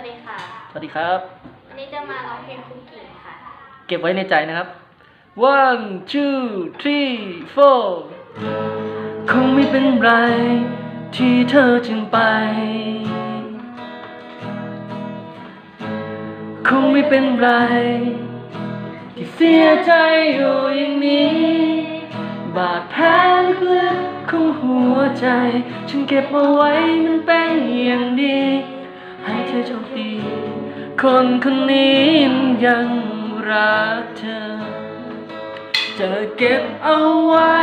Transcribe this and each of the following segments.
วัสดีค่ะ สวัสดีครับ วันนี้จะมาร้องเพลงคุกกี้ค่ะ เก็บไว้ในใจนะครับ one two three four คงไม่เป็นไร ที่เธอจึงไป คงไม่เป็นไร ที่เสียใจอยู่อย่างนี้ บาดแผลลึกๆของหัวใจ ฉันเก็บเอาไว้มันเป็นอย่างดี ให้เธอโชคดี คนคนนี้ยังรักเธอ จะเก็บเอาไว้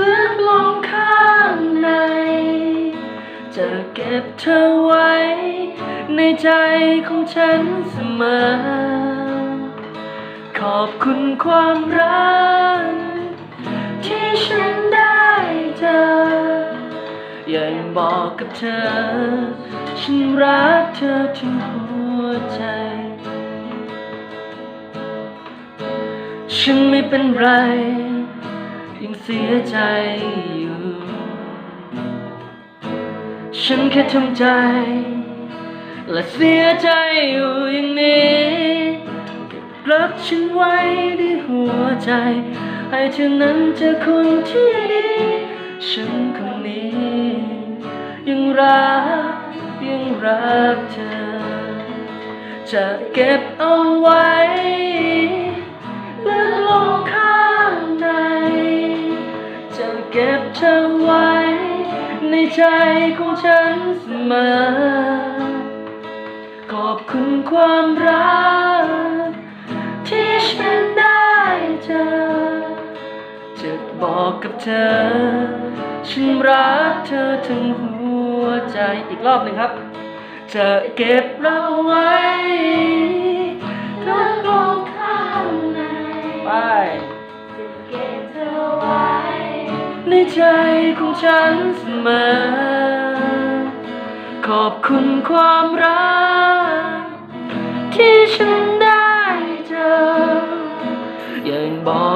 ลึกลงข้างใน จะเก็บเธอไว้ ในใจของฉันเสมอ ขอบคุณความรักที่ฉัน ยังบอกกับเธอ ฉันรักเธอถึงหัวใจ ฉันไม่เป็นไร ยังเสียใจอยู่ ฉันแค่ทำใจ และเสียใจอยู่อย่างนี้เก็บรักฉันไว้ด้วยหัวใจ ให้เธอนั้นเจอคนที่ดี ฉันคนนี้ ยังรัก ยังรักเธอ จะเก็บเอาไว้ลึกลงข้างใน จะเก็บเธอไว้ ในใจของฉันเสมอ ขอบคุณความ อกกับเธอ ฉันรักเธอถึงหัวใจอีกรอบหนึ่งครับจะเก็บเราไว้ทุกลมข้างในไปจะเก็บเธอไว้ ในใจของฉันเสมอ ขอบคุณความรักที่ฉัน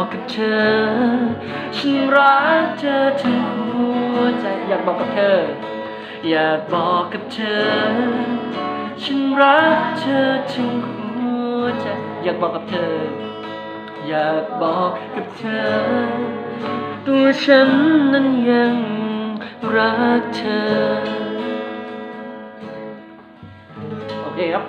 กกับเธอ ฉันรักเธอถึงหัวใจอยากบอกกับเธอ อยากบอกกับเธอ ฉันรักเธอถึงหัวใจอยากบอกกับเธอ อยากบอกกับเธอ ตัวฉันนั้นยังรักเธอ โอเคครับ